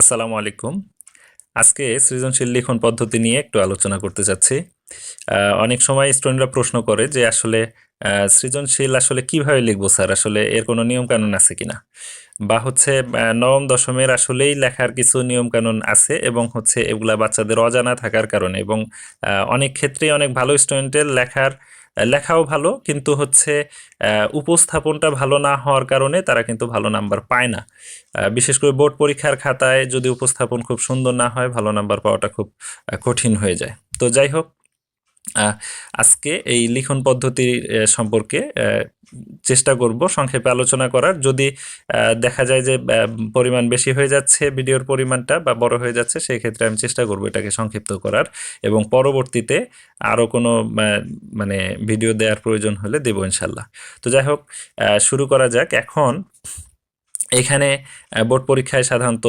আসসালামু আলাইকুম। আজকে সৃজনশীল লিখন পদ্ধতি নিয়ে একটু আলোচনা করতে চাচ্ছি। অনেক সময় স্টুডেন্টরা প্রশ্ন করে যে আসলে সৃজনশীল আসলে কীভাবে লিখব স্যার? আসলে এর কোনো নিয়ম কানুন আছে কিনা? বা হচ্ছে নবম দশমের আসলেই লেখার কিছু নিয়ম কানুন আছে এবং হচ্ছে এগুলা বাচ্চাদের অজানা থাকার কারণে এবং অনেক ক্ষেত্রেই অনেক ভালো স্টুডেন্টের লেখার লেখাও ভালো, কিন্তু হচ্ছে উপস্থাপনটা ভালো না হওয়ার কারণে তারা কিন্তু ভালো নাম্বার পায় না। বিশেষ করে বোর্ড পরীক্ষার খাতায় যদি উপস্থাপন খুব সুন্দর না হয়, ভালো নাম্বার পাওয়াটা খুব কঠিন হয়ে যায়। তো যাই হোক আজকে এই লিখন পদ্ধতি সম্পর্কে চেষ্টা করব সংক্ষেপে আলোচনা করার। যদি দেখা যায় যে পরিমাণ বেশি হয়ে যাচ্ছে, ভিডিওর পরিমাণটা বা বড় হয়ে যাচ্ছে, সেই ক্ষেত্রে আমি চেষ্টা করব এটাকে সংক্ষিপ্ত করার এবং পরবর্তীতে আরও কোনো মানে ভিডিও দেওয়ার প্রয়োজন হলে দেবো ইনশাল্লাহ। তো যাই হোক শুরু করা যাক। এখন এখানে বোর্ড পরীক্ষায় সাধারণত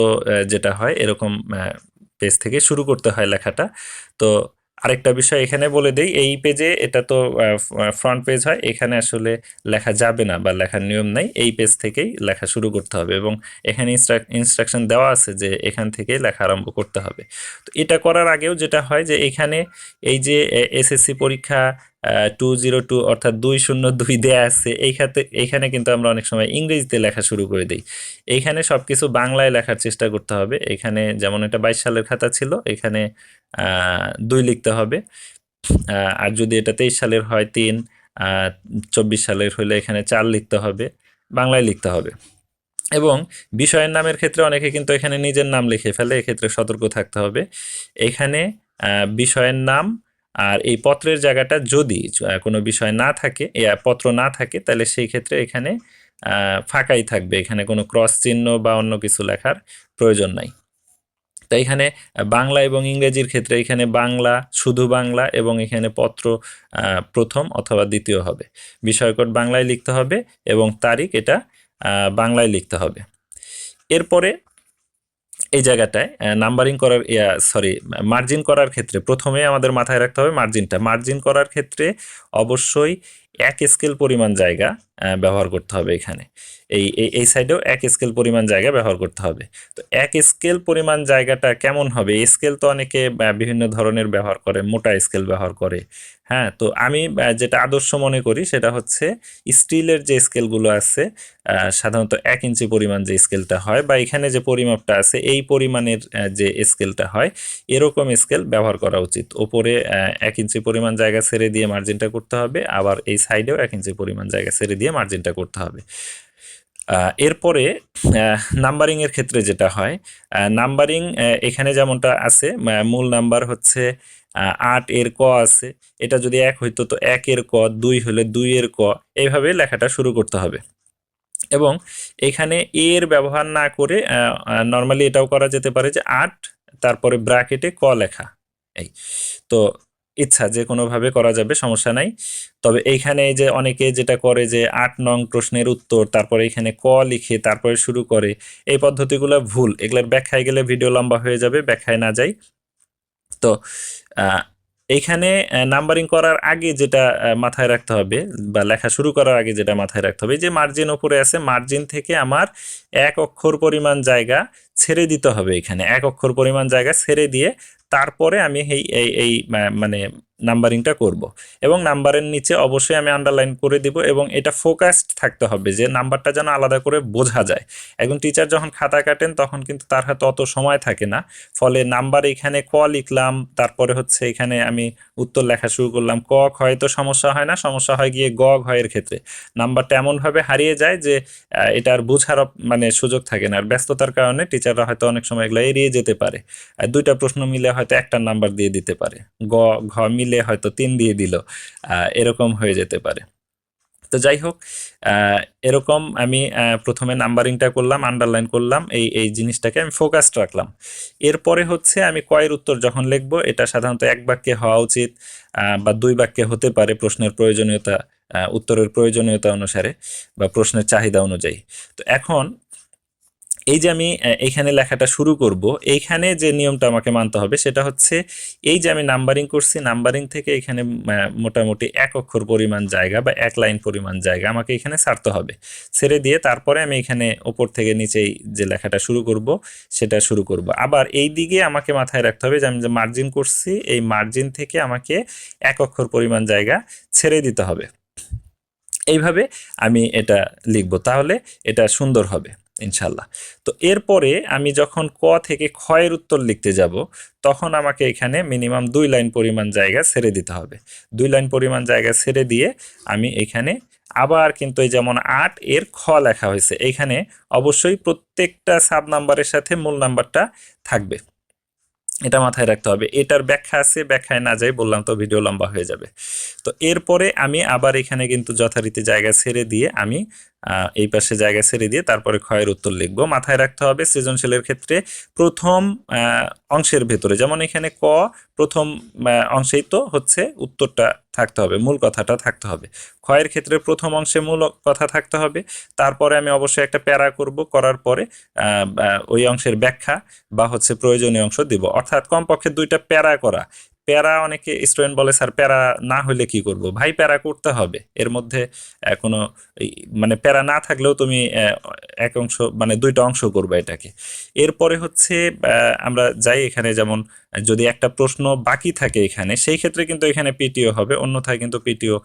যেটা হয়, এরকম পেজ থেকে শুরু করতে হয় লেখাটা। তো আরেকটা বিষয় এখানে বলে দেই, এই পেজে এটা তো ফ্রন্ট পেজ হয়, এখানে আসলে লেখা যাবে না বা লেখার নিয়ম নাই, এই পেজ থেকেই লেখা শুরু করতে হবে এবং এখানে ইনস্ট্রাকশন দেওয়া আছে যে এখান থেকে লেখা আরম্ভ করতে হবে। তো এটা করার আগেও যেটা হয় যে এখানে এই যে এসএসসি পরীক্ষা টু জিরো টু অর্থাৎ দুই শূন্য দুই দেয়া আছে। এই খাতে এইখানে কিন্তু আমরা অনেক সময় ইংরেজিতে লেখা শুরু করে দিই। এইখানে সব কিছু বাংলায় লেখার চেষ্টা করতে হবে। এখানে যেমন এটা বাইশ সালের খাতা ছিল এখানে দুই লিখতে হবে। আর যদি এটা তেইশ সালের হয় তিন চব্বিশ সালের হলে এখানে চার লিখতে হবে, বাংলায় লিখতে হবে। এবং বিষয়ের নামের ক্ষেত্রে অনেকে কিন্তু এখানে নিজের নাম লিখে ফেলে, এক্ষেত্রে সতর্ক থাকতে হবে। এখানে বিষয়ের নাম আর এই পত্রের জায়গাটা যদি কোনো বিষয় না থাকে পত্র না থাকে, তাহলে সেই ক্ষেত্রে এখানে ফাঁকাই থাকবে। এখানে কোনো ক্রস চিহ্ন বা অন্য কিছু লেখার প্রয়োজন নাই। তো এখানে বাংলা এবং ইংরেজির ক্ষেত্রে এখানে বাংলা, শুধু বাংলা এবং এখানে পত্র প্রথম অথবা দ্বিতীয় হবে। বিষয়কট বাংলায় লিখতে হবে এবং তারিখ এটা বাংলায় লিখতে হবে। এরপরে এই জায়গাটায় নাম্বারিং করার সরি মার্জিন করার ক্ষেত্রে প্রথমে আমাদের মাথায় রাখতে হবে মার্জিনটা মার্জিন করার ক্ষেত্রে অবশ্যই এক স্কেল পরিমাণ জায়গা ব্যবহার করতে হবে এখানে। এই, এই- সাইডেও এক স্কেল পরিমাণ জায়গা ব্যবহার করতে হবে। তো এক স্কেল পরিমাণ জায়গাটা কেমন হবে? স্কেল তো অনেকে বিভিন্ন ধরনের ব্যবহার করে, মোটা স্কেল ব্যবহার করে। হ্যাঁ তো আমি যেটা আদর্শ মনে করি সেটা হচ্ছে স্টিলের যে স্কেলগুলো আছে সাধারণত এক ইঞ্চি পরিমাণ যে স্কেলটা হয় বা এখানে যে পরিমাপটা আছে, এই পরিমাণের যে স্কেলটা হয়, এরকম স্কেল ব্যবহার করা উচিত। ওপরে এক ইঞ্চি পরিমাণ জায়গা ছেড়ে দিয়ে মার্জিনটা করতে হবে, আবার এই সাইডেও এক ইঞ্চি পরিমাণ জায়গা ছেড়ে দিয়ে মার্জিনটা করতে হবে। এরপরে নাম্বারিংয়ের ক্ষেত্রে যেটা হয় নাম্বারিং এখানে যেমনটা আছে মূল নাম্বার হচ্ছে আট এর ক আছে। এটা যদি এক হইতো, তো এক এর ক, দুই হলে দুই এর ক, এইভাবে লেখাটা শুরু করতে হবে। এবং এখানে এর ব্যবহার না করে নর্মালি এটাও করা যেতে পারে যে আট, তারপরে ব্র্যাকেটে ক লেখা। এই, তো ইচ্ছা, যে কোনোভাবে করা যাবে, সমস্যা নাই। তবে এইখানে যে অনেকে যেটা করে যে আট নং প্রশ্নের উত্তর, তারপরে এখানে ক লিখে তারপরে শুরু করে, এই পদ্ধতিগুলো ভুল। এগুলোর ব্যাখ্যায় গেলে ভিডিও লম্বা হয়ে যাবে, ব্যাখ্যায় না যাই। তো এইখানে নাম্বারিং করার আগে যেটা মাথায় রাখতে হবে, বা লেখা শুরু করার আগে যেটা মাথায় রাখতে হবে যে মার্জিন ওপরে আছে মার্জিন থেকে আমার এক অক্ষর পরিমাণ জায়গা ছেড়ে দিতে হবে এখানে। এক অক্ষর পরিমাণ জায়গা ছেড়ে দিয়ে তারপরে আমি এই এই এই মানে নাম্বারিংটা করব। এবং নাম্বারের নিচে অবশ্যই আমি আন্ডারলাইন করে দিব এবং এটা ফোকাসড থাকতে হবে যে নাম্বারটা যেন আলাদা করে বোঝা যায়। একজন টিচার যখন খাতা কাটেন তখন কিন্তু তার হাতে অত সময় থাকে না। ফলে নাম্বার এখানে ক লিখলাম, তারপরে হচ্ছে এখানে আমি উত্তর লেখা শুরু করলাম। ক ক্ষয় তো সমস্যা হয় না, সমস্যা হয় গিয়ে গ ঘয়ের ক্ষেত্রে। নাম্বারটা এমনভাবে হারিয়ে যায় যে এটা আর বোঝার মানে সুযোগ থাকে না। আর ব্যস্ততার কারণে টিচাররা হয়তো অনেক সময় এগুলো এড়িয়ে যেতে পারে। দুইটা প্রশ্ন মিলে হয়তো একটা নাম্বার দিয়ে দিতে পারে। গ, ঘ মিলে হয়তো তিন দিয়ে দিল এরকম হয়ে যেতে পারে। তো যাই হোক এরকম আমি প্রথমে নাম্বারিংটা করলাম আন্ডারলাইন করলাম, এই এই জিনিসটাকে আমি ফোকাসড রাখলাম। এরপরে হচ্ছে আমি কয়ের উত্তর যখন লিখব, এটা সাধারণত এক বাক্যে হওয়া উচিত বা দুই বাক্যে হতে পারে প্রশ্নের প্রয়োজনীয়তা উত্তরের প্রয়োজনীয়তা অনুসারে, বা প্রশ্নের চাহিদা অনুযায়ী। তো এখন এই যে আমি এইখানে লেখাটা শুরু করব, এইখানে যে নিয়মটা আমাকে মানতে হবে সেটা হচ্ছে, এই যে আমি নাম্বারিং করছি নাম্বারিং থেকে এখানে মোটামুটি এক অক্ষর পরিমাণ জায়গা বা এক লাইন পরিমাণ জায়গা আমাকে এখানে ছাড়তে হবে। ছেড়ে দিয়ে তারপরে আমি এখানে ওপর থেকে নিচেই যে লেখাটা শুরু করব, সেটা শুরু করব। আবার এই দিকে আমাকে মাথায় রাখতে হবে যে আমি যে মার্জিন করছি, এই মার্জিন থেকে আমাকে এক অক্ষর পরিমাণ জায়গা ছেড়ে দিতে হবে। এইভাবে আমি এটা লিখব, তাহলে এটা সুন্দর হবে। ইনশাল্লাহ। তো এরপরে আমি যখন ক থেকে ক্ষয়ের উত্তর লিখতে যাব, তখন আমাকে এখানে মিনিমাম দুই লাইন পরিমাণ জায়গা ছেড়ে দিতে হবে। দুই লাইন পরিমাণ জায়গা ছেড়ে দিয়ে আমি এখানে আবার কিন্তু এই যেমন আট এর খ লেখা হয়েছে, এখানে অবশ্যই প্রত্যেকটা সাব নাম্বারের সাথে মূল নাম্বারটা থাকবে। এটা মাথায় রাখতে হবে। এটার ব্যাখ্যা আছে, ব্যাখ্যায় না যাই বললাম তো ভিডিও লম্বা হয়ে যাবে। তো এরপরে আমি আবার এখানে কিন্তু যথারীতি জায়গা ছেড়ে দিয়ে আমি এই পাশে জায়গা ছেড়ে দিয়ে তারপরে ক্ষয়ের উত্তর লিখব। মাথায় রাখতে হবে সৃজনশীলের ক্ষেত্রে প্রথম অংশের ভেতরে, যেমন এখানে ক প্রথম অংশেই তো হচ্ছে উত্তরটা থাকতে হবে, মূল কথাটা থাকতে হবে। ক্ষয়ের ক্ষেত্রে প্রথম অংশে মূল কথা থাকতে হবে, তারপরে আমি অবশ্যই একটা প্যারা করব, করার পরে ওই অংশের ব্যাখ্যা বা হচ্ছে প্রয়োজনীয় অংশ দিব। অর্থাৎ কমপক্ষে দুইটা প্যারা করা প্যারা অনেকে স্টুডেন্ট বলে, স্যার, প্যারা না হলে কি করব? ভাই, প্যারা করতে হবে। এর মধ্যে কোনো মানে প্যারা না থাকলেও তুমি এক অংশ মানে দুইটা অংশ করবে এটাকে। এরপরে হচ্ছে আমরা যাই এখানে, যেমন, যদি একটা প্রশ্ন বাকি থাকে এখানে, সেই ক্ষেত্রে কিন্তু এখানে পিটিও হবে, অন্যথায় কিন্তু পিটিও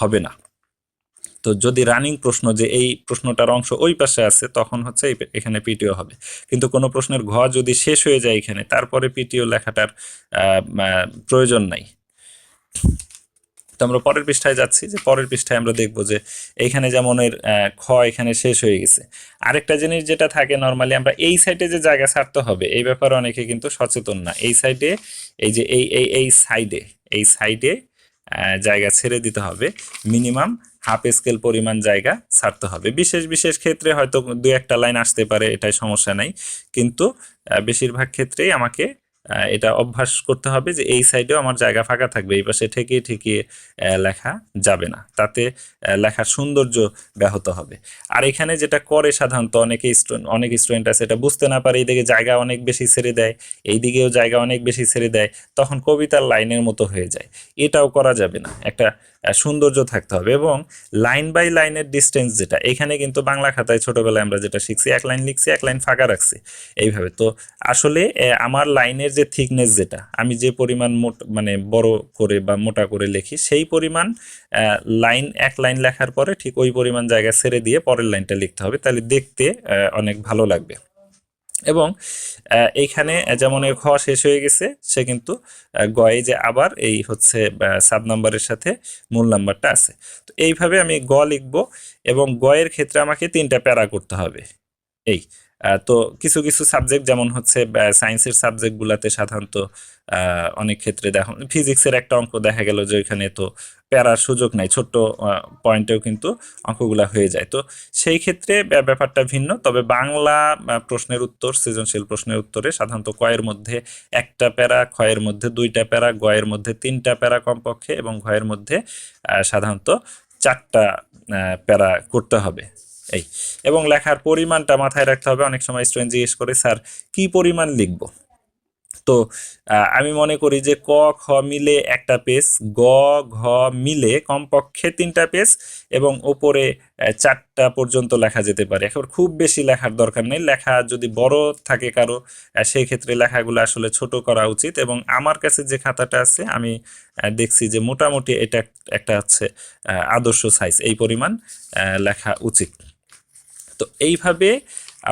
হবে না। তো যদি রানিং প্রশ্ন যে এই প্রশ্নটার অংশ ওই পাশে আছে, তখন হচ্ছে এখানে পিটিও হবে। কিন্তু কোনো প্রশ্নের ঘ যদি শেষ হয়ে যায় এখানে, তারপরে পিটিও লেখাটার প্রয়োজন নাই। তো আমরা পরের পৃষ্ঠায় যাচ্ছি যে পরের পৃষ্ঠায় আমরা দেখব যে এইখানে যেমন এর খ এখানে শেষ হয়ে গেছে। আরেকটা জিনিস যেটা থাকে নর্মালি আমরা এই সাইডে যে জায়গা ছাড়তে হবে, এই ব্যাপারে অনেকে কিন্তু সচেতন না। এই সাইডে এই যে এই এই এই সাইডে এই সাইডে জায়গা ছেড়ে দিতে হবে। মিনিমাম হাফ স্কেল পরিমাণ জায়গা ছাড়তে হবে। বিশেষ বিশেষ ক্ষেত্রে হয়তো দু একটা লাইন আসতে পারে, এটাই সমস্যা নাই। কিন্তু বেশিরভাগ ক্ষেত্রেই আমাকে এটা অভ্যাস করতে হবে যে এই সাইডেও আমার জায়গা ফাঁকা থাকবে, এই পাশে ঠেকিয়ে ঠেকিয়ে লেখা যাবে না। তাতে লেখার সৌন্দর্য ব্যাহত হবে। আর এখানে যেটা করে সাধারণত অনেকে অনেক স্টুডেন্ট আছে, এটা বুঝতে না পারে এইদিকে জায়গা অনেক বেশি ছেড়ে দেয় এই দিকেও জায়গা অনেক বেশি ছেড়ে দেয়, তখন কবিতার লাইনের মতো হয়ে যায়। এটাও করা যাবে না। একটা সৌন্দর্য থাকতে হবে এবং লাইন বাই লাইনের ডিস্টেন্স যেটা, এখানে কিন্তু বাংলা খাতায় ছোটবেলায় আমরা যেটা শিখছি, এক লাইন লিখছি, এক লাইন ফাঁকা রাখছি, এইভাবে। তো আসলে আমার লাইনের যে থিকনেস যেটা, আমি যে পরিমাণ মোট মানে বড় করে বা মোটা করে লিখি, সেই পরিমাণ লাইন, এক লাইন লেখার পরে ঠিক ওই পরিমাণ জায়গা ছেড়ে দিয়ে পরের লাইনটা লিখতে হবে, তাহলে দেখতে অনেক ভালো লাগবে। এবং এইখানে যেমন এর খ শেষ হয়ে গেছে, সে কিন্তু গয়ে যে আবার এই হচ্ছে সাব নাম্বারের সাথে মূল নাম্বারটা আছে। তো এইভাবে আমি গ লিখব এবং গয়ের ক্ষেত্রে আমাকে তিনটা প্যারা করতে হবে। এই তো কিছু কিছু সাবজেক্ট যেমন হচ্ছে সায়েন্সের সাবজেক্টগুলোতে সাধারণত অনেক ক্ষেত্রে দেখো ফিজিক্সের একটা অঙ্ক দেখা গেল যে ওইখানে তো প্যারার সুযোগ নাই, ছোট্ট পয়েন্টেও কিন্তু অঙ্কগুলা হয়ে যায়। তো সেই ক্ষেত্রে ব্যাপারটা ভিন্ন, তবে বাংলা প্রশ্নের উত্তর, সৃজনশীল প্রশ্নের উত্তরে সাধারণত কয়ের মধ্যে একটা প্যারা, ক্ষয়ের মধ্যে দুইটা প্যারা, গয়ের মধ্যে তিনটা প্যারা কমপক্ষে এবং ঘয়ের মধ্যে সাধারণত চারটা প্যারা করতে হবে। এই। এবং লেখার পরিমাণটা মাথায় রাখতে হবে, অনেক সময় স্টুডেন্ট জিজ্ঞেস করে, স্যার, কি পরিমাণ লিখব? তো আমি মনে করি যে ক, খ মিলে একটা পেজ গ, ঘ মিলে কমপক্ষে তিনটা পেজ এবং ওপরে চারটা পর্যন্ত লেখা যেতে পারে। এখন খুব বেশি লেখার দরকার নেই। লেখা যদি বড় থাকে কারও সেই ক্ষেত্রে লেখাগুলো আসলে ছোট করা উচিত এবং আমার কাছে যে খাতাটা আছে, আমি দেখছি যে মোটামুটি এটা একটা হচ্ছে আদর্শ সাইজ এই পরিমাণ লেখা উচিত। তো এইভাবে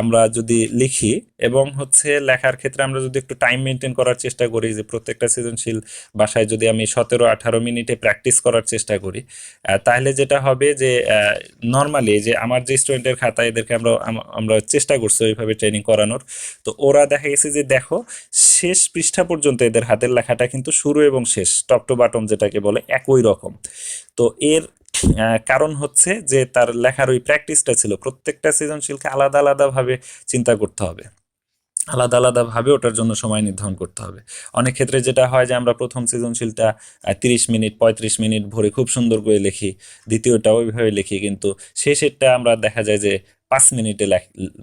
আমরা যদি লিখি এবং হচ্ছে লেখার ক্ষেত্রে আমরা যদি একটু টাইম মেনটেন করার চেষ্টা করি, যে প্রত্যেকটা সৃজনশীল বাসায় যদি আমি সতেরো, আঠারো মিনিটে প্র্যাকটিস করার চেষ্টা করি তাহলে যেটা হবে যে নর্মালি যে আমার যে স্টুডেন্টের খাতা, এদেরকে আমরা আমরা চেষ্টা করছি ওইভাবে ট্রেনিং করানোর। তো ওরা দেখা গেছে যে দেখো, শেষ পৃষ্ঠা পর্যন্ত এদের হাতের লেখাটা কিন্তু শুরু এবং শেষ টপ টু বাটম যেটাকে বলে, একই রকম। তো এর কারণ হচ্ছে যে তার লেখার ওই প্র্যাকটিসটা ছিল, প্রত্যেকটা সৃজনশীলকে আলাদা আলাদাভাবে চিন্তা করতে হবে। আলাদা আলাদাভাবে ওটার জন্য সময় নির্ধারণ করতে হবে। অনেক ক্ষেত্রে যেটা হয় যে আমরা প্রথম সৃজনশীলটা তিরিশ মিনিট, পঁয়ত্রিশ মিনিট ভরে খুব সুন্দর করে লিখি, দ্বিতীয়টা ওইভাবে লিখি, কিন্তু শেষেরটা আমরা দেখা যায় যে পাঁচ মিনিটে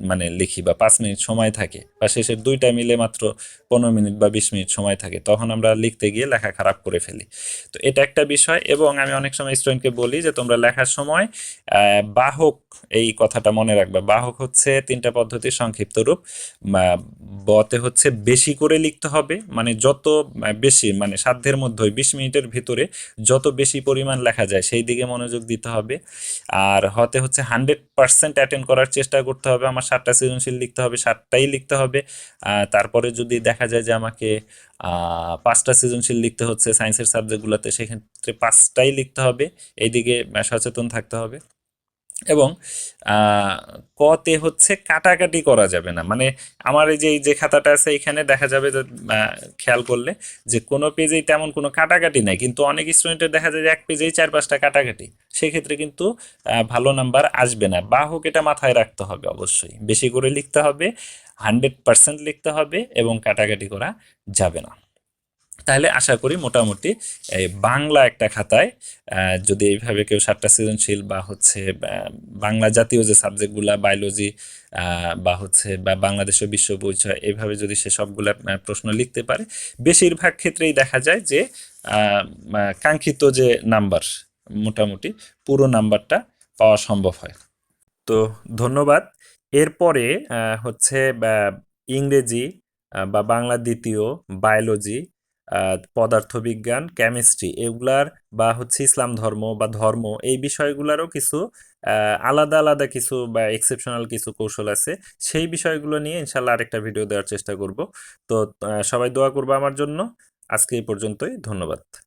মানে লিখি বা পাঁচ মিনিট সময় থাকে বা শেষের দুইটা মিলে মাত্র পনেরো মিনিট বা বিশ মিনিট সময় থাকে, তখন আমরা লিখতে গিয়ে লেখা খারাপ করে ফেলি। তো এটা একটা বিষয় এবং আমি অনেক সময় স্টুডেন্টকে বলি যে তোমরা লেখার সময় বাহক এই কথাটা মনে রাখবে। বাহক হচ্ছে তিনটা পদ্ধতির সংক্ষিপ্ত রূপ। বতে হচ্ছে বেশি করে লিখতে হবে মানে যত বেশি মানে সাধ্যের মধ্যে বিশ মিনিটের ভিতরে যত বেশি পরিমাণ লেখা যায়, সেই দিকে মনোযোগ দিতে হবে। আর হতে হচ্ছে হান্ড্রেড পার্সেন্ট অ্যাটেন্ড করার চেষ্টা করতে হবে, আমার সাতটা সৃজনশীল লিখতে হবে, সাতটাই লিখতে হবে। তারপরে যদি দেখা যায় যে আমাকে পাঁচটা সৃজনশীল লিখতে হচ্ছে সায়েন্সের সাবজেক্টগুলোতে সেক্ষেত্রে পাঁচটাই লিখতে হবে। এইদিকে সচেতন থাকতে হবে। এবং কতে হচ্ছে কাটাকাটি করা যাবে না। মানে আমার এই যে যে খাতাটা আছে, এখানে দেখা যাবে যে খেয়াল করলে যে, কোনো পেজেই তেমন কোনো কাটাকাটি নাই। কিন্তু অনেক স্টুডেন্টের দেখা যায় যে, এক পেজেই চার, পাঁচটা কাটাকাটি। সেক্ষেত্রে কিন্তু ভালো নাম্বার আসবে না। বা হোক, এটা মাথায় রাখতে হবে অবশ্যই। বেশি করে লিখতে হবে, হান্ড্রেড পার্সেন্ট লিখতে হবে এবং কাটাকাটি করা যাবে না। তাহলে আশা করি মোটামুটি বাংলা একটা খাতায় যদি এইভাবে কেউ সাতটা সৃজনশীল বা হচ্ছে বাংলা জাতীয় যে সাবজেক্টগুলা বায়োলজি বা হচ্ছে, বা বাংলাদেশের বিশ্ব পরিচয় এইভাবে যদি সে সবগুলা প্রশ্ন লিখতে পারে, বেশিরভাগ ক্ষেত্রেই দেখা যায় যে কাঙ্ক্ষিত যে নাম্বার, মোটামুটি পুরো নাম্বারটা পাওয়া সম্ভব হয়। তো ধন্যবাদ। এরপরে হচ্ছে ইংরেজি বা বাংলা দ্বিতীয় বায়োলজি পদার্থবিজ্ঞান কেমিস্ট্রি এগুলার বা হচ্ছে ইসলাম ধর্ম বা ধর্ম এই বিষয়গুলোরও কিছু আলাদা আলাদা কিছু বা এক্সেপশনাল কিছু কৌশল আছে। সেই বিষয়গুলো নিয়ে ইনশাল্লাহ আরেকটা ভিডিও দেওয়ার চেষ্টা করব। তো সবাই দোয়া করব আমার জন্য। আজকে এই পর্যন্তই। ধন্যবাদ।